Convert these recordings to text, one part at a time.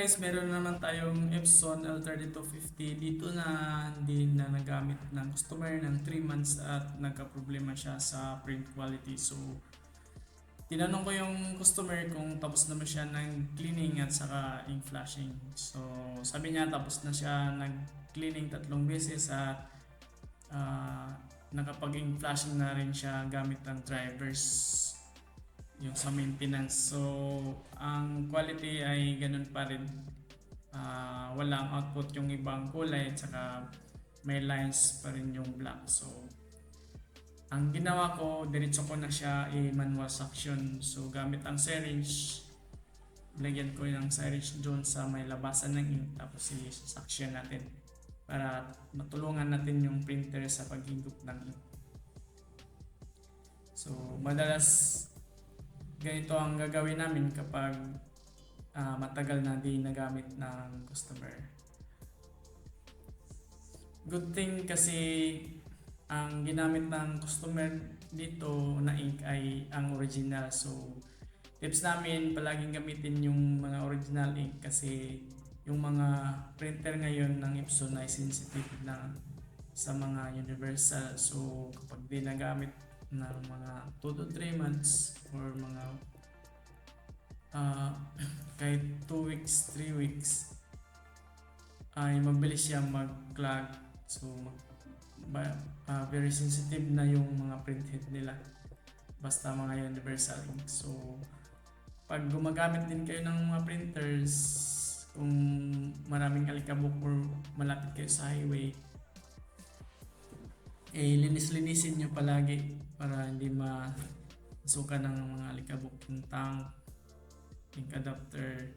guys, meron naman tayong Epson L3250 dito na hindi na nagamit ng customer ng 3 months at nagka-problema siya sa print quality. So, tinanong ko yung customer kung tapos naman siya ng cleaning at saka ink flashing. So, sabi niya tapos na siya nag-cleaning tatlong beses at ah, nakapag-ink flashing na rin siya gamit ng drivers yung sa maintenance. So, ang quality ay ganun pa rin. Ah, walang output yung ibang kulay at saka may lines pa rin yung black. So, ang ginawa ko, diretso ko na siya i-manual suction. So, gamit ang syringe, lagyan ko ng syringe doon sa may labasan ng ink tapos i-suction natin para matulungan natin yung printer sa paghigop ng ink. So, madalas ganito ang gagawin namin kapag ah, matagal na di nagamit ng customer. Good thing kasi ang ginamit ng customer dito na ink ay ang original. So, tips namin palaging gamitin yung mga original ink kasi yung mga printer ngayon ng Epson ay sensitive na sa mga universal. So, kapag di nagamit ng mga 2 to 3 months or mga ah kahit 2 weeks, 3 weeks ay mabilis siya mag-clog. So, mag, ah, very sensitive na yung mga printhead nila. Basta mga universal ink. So, pag gumagamit din kayo ng mga printers, kung maraming alikabok or malapit kayo sa highway, eh linis-linisin nyo palagi para hindi masuka ng mga alikabok yung tank, ink adapter,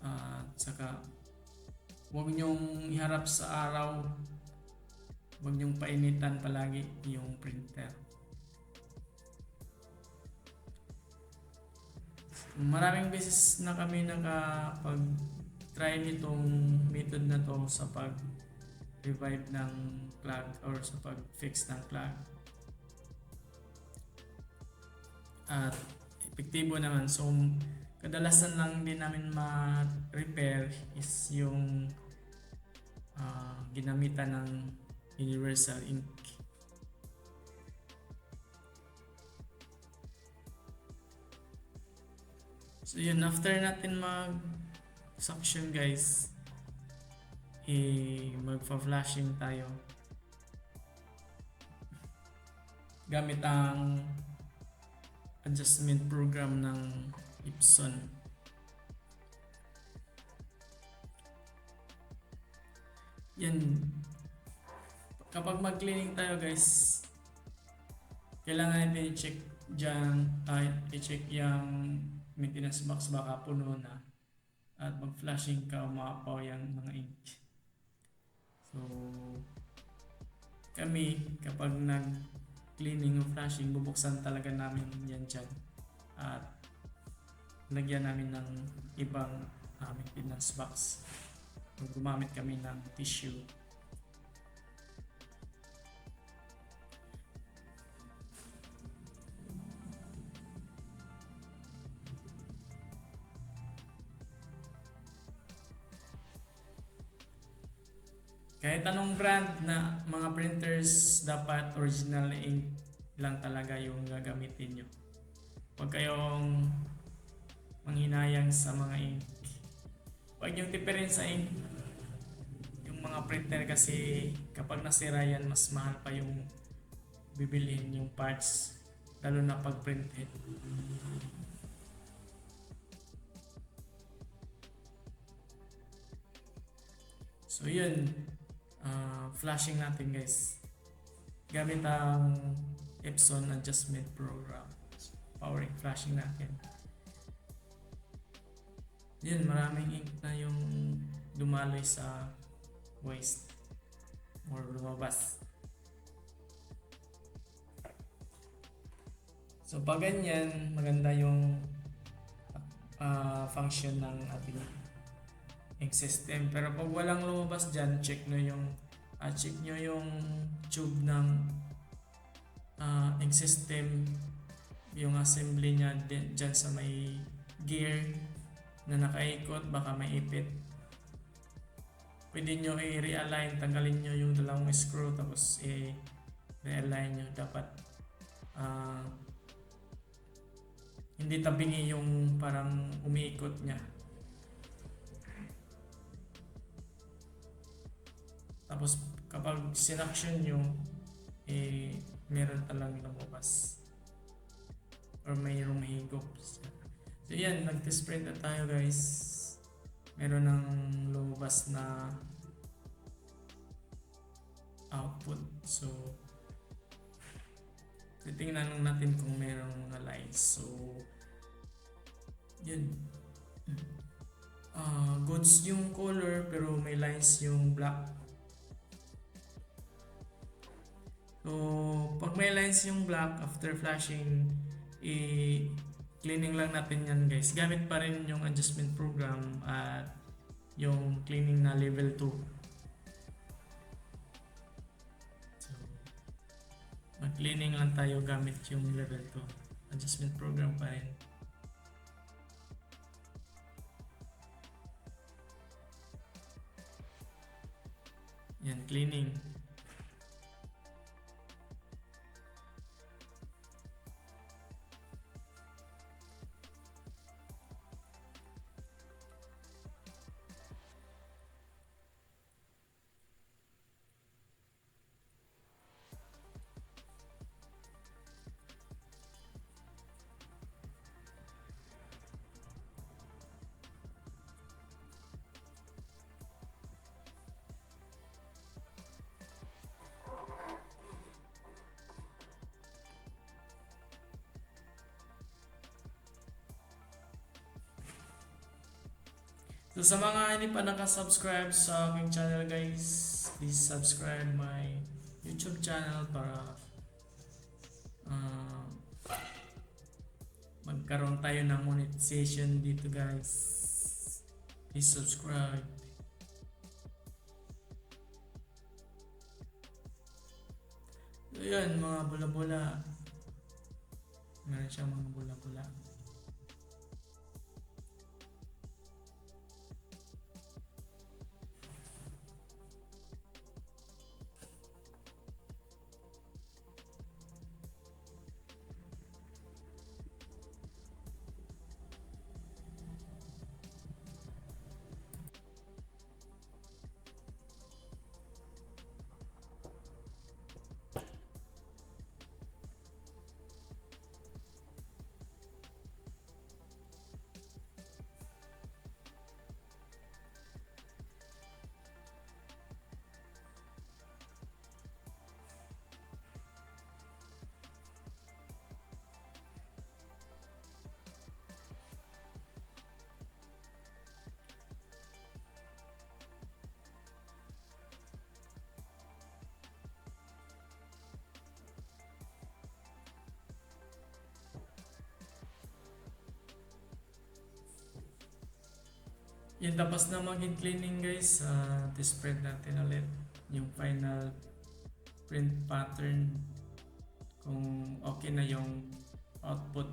at saka huwag nyong iharap sa araw, huwag nyong painitan palagi yung printer. Maraming beses na kami nakapag try nitong method na to sa pag revive ng plug or sa pag-fix ng plug. At epektibo naman. So, kadalasan lang din namin ma-repair is yung ah, ginamitan ng universal ink. So yun, after natin mag suction guys, eh, magfa-flashing tayo. Gamit ang adjustment program ng Epson. Yan. Kapag mag-cleaning tayo guys, kailangan natin i-check dyan, ay i-check yung maintenance box baka puno na at mag-flashing ka umapaw yung mga ink. Kami kapag nag-cleaning o flashing, bubuksan talaga namin yan dyan. At lagyan namin ng ibang uh, maintenance box. Gumamit kami ng tissue. Kahit anong brand na mga printers, dapat original ink lang talaga yung gagamitin nyo. Huwag kayong manghinayang sa mga ink. Huwag yung tipirin sa ink. Yung mga printer kasi kapag nasira yan, mas mahal pa yung bibilhin yung parts. Lalo na pag printed. So yun, ah, flashing natin guys. Gamit ang Epson adjustment program. Powering flashing natin. Yun, maraming ink na yung dumaloy sa waste or lumabas. So pag ganyan, maganda yung ah, function ng ating system. Pero pag walang lumabas dyan, check nyo yung ah, check nyo yung tube ng ink system yung assembly niya din, dyan sa may gear na nakaikot, baka maipit. Pwede nyo i-realign, tanggalin nyo yung dalawang screw tapos i-realign nyo. Dapat ah, hindi tabingi yung parang umiikot niya. Tapos kapag sinaction nyo, eh, meron talagang lumabas. Or mayroong higop. So yan, nag-test print na tayo guys. Meron ng lumabas na output. So, titingnan lang natin kung merong mga lines. So, yun. Ah, goods yung color pero may lines yung black. So, pag may lines yung black after flashing, i-cleaning lang natin yan guys. Gamit pa rin yung adjustment program at yung cleaning na level 2. So, mag-cleaning lang tayo gamit yung level 2. Adjustment program pa rin. Yan, cleaning. So sa mga hindi pa nakasubscribe sa aking channel guys, please subscribe my YouTube channel para uh, magkaroon tayo ng monetization dito guys. Please subscribe. So yun, mga bula-bula. Meron siyang mga bula-bula. Yun, tapos na maging cleaning guys, uh, spread natin ulit yung final print pattern kung okay na yung output.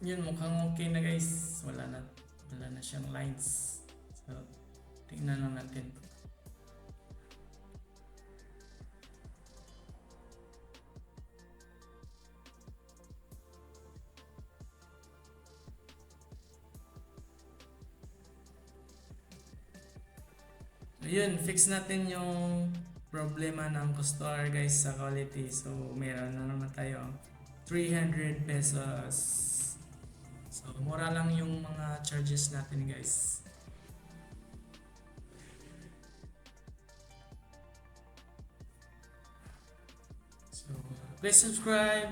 Yun, mukhang okay na guys. Wala na, wala na siyang lines. So, tingnan lang natin. Ayun, fix natin yung problema ng customer guys sa quality. So, meron na naman tayo 300 pesos. Mura lang yung mga charges natin guys. So, please subscribe,